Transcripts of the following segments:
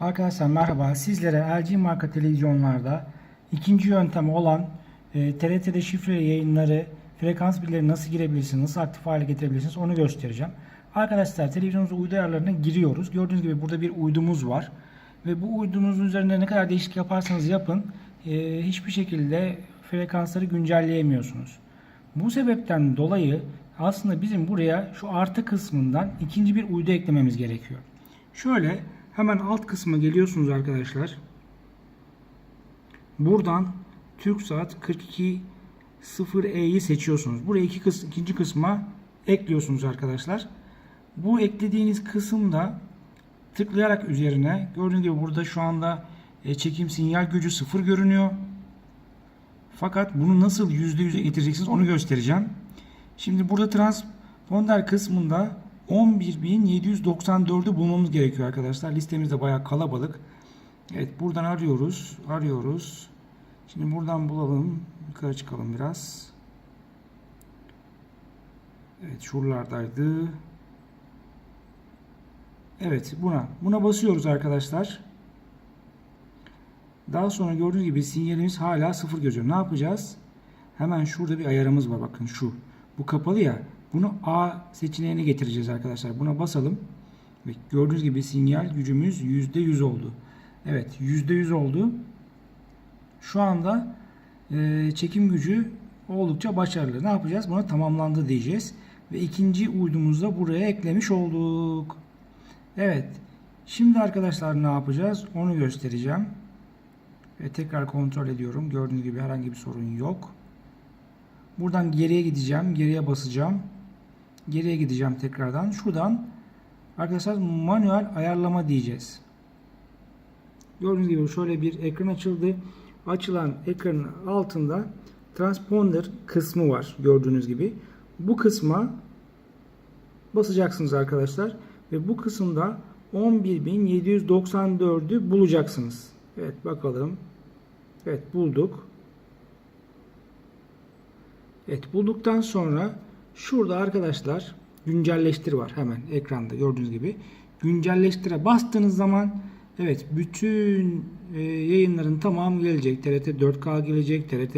Arkadaşlar merhaba. Sizlere LG marka televizyonlarda ikinci yöntem olan e, TRT'de şifreli yayınları, frekans bilgileri nasıl girebilirsiniz, nasıl aktif hale getirebilirsiniz onu göstereceğim. Arkadaşlar televizyonumuzun uydu ayarlarına giriyoruz. Gördüğünüz gibi burada bir uydumuz var. Ve bu uydumuzun üzerinde ne kadar değişik yaparsanız yapın e, hiçbir şekilde frekansları güncelleyemiyorsunuz. Bu sebepten dolayı aslında bizim buraya şu artı kısmından ikinci bir uydu eklememiz gerekiyor. Şöyle hemen alt kısma geliyorsunuz arkadaşlar. Buradan TürkSat 42.0E'yi seçiyorsunuz. Buraya iki kıs ikinci kısma ekliyorsunuz arkadaşlar. Bu eklediğiniz kısımda tıklayarak üzerine gördüğünüz gibi burada şu anda e, çekim sinyal gücü sıfır görünüyor. Fakat bunu nasıl %100'e getireceksiniz onu göstereceğim. Şimdi burada transponder kısmında 11.794'ü bulmamız gerekiyor arkadaşlar. Listemiz de bayağı kalabalık. Evet buradan arıyoruz. Arıyoruz. Şimdi buradan bulalım. Yukarı çıkalım biraz. Evet şuralardaydı. Evet buna. Buna basıyoruz arkadaşlar. Daha sonra gördüğünüz gibi sinyalimiz hala sıfır gözüyor. Ne yapacağız? Hemen şurada bir ayarımız var. Bakın şu. Bu kapalı ya. Bunu A seçeneğine getireceğiz arkadaşlar. Buna basalım. Ve gördüğünüz gibi sinyal gücümüz %100 oldu. Evet %100 oldu. Şu anda e, çekim gücü oldukça başarılı. Ne yapacağız? Buna tamamlandı diyeceğiz. Ve ikinci uydumuzu da buraya eklemiş olduk. Evet. Şimdi arkadaşlar ne yapacağız? Onu göstereceğim. Ve tekrar kontrol ediyorum. Gördüğünüz gibi herhangi bir sorun yok. Buradan geriye gideceğim. Geriye basacağım. Geriye gideceğim tekrardan. Şuradan arkadaşlar manuel ayarlama diyeceğiz. Gördüğünüz gibi şöyle bir ekran açıldı. Açılan ekranın altında transponder kısmı var. Gördüğünüz gibi. Bu kısma basacaksınız arkadaşlar. Ve bu kısımda 11.794'ü bulacaksınız. Evet bakalım. Evet bulduk. Evet bulduktan sonra şurada arkadaşlar güncelleştir var hemen ekranda gördüğünüz gibi. Güncelleştire bastığınız zaman evet bütün e, yayınların tamamı gelecek. TRT 4K gelecek, TRT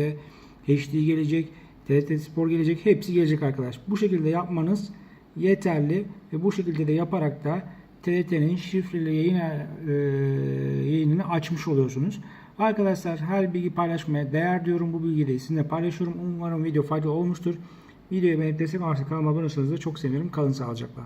HD gelecek, TRT Spor gelecek. Hepsi gelecek arkadaş. Bu şekilde yapmanız yeterli ve bu şekilde de yaparak da TRT'nin şifreli yayın e, yayınını açmış oluyorsunuz. Arkadaşlar her bilgi paylaşmaya değer diyorum. Bu bilgiyi de sizinle paylaşıyorum. Umarım video faydalı olmuştur. Videoyu destek varsa kanalıma abone olursanız da çok sevinirim. Kalın sağlıcakla.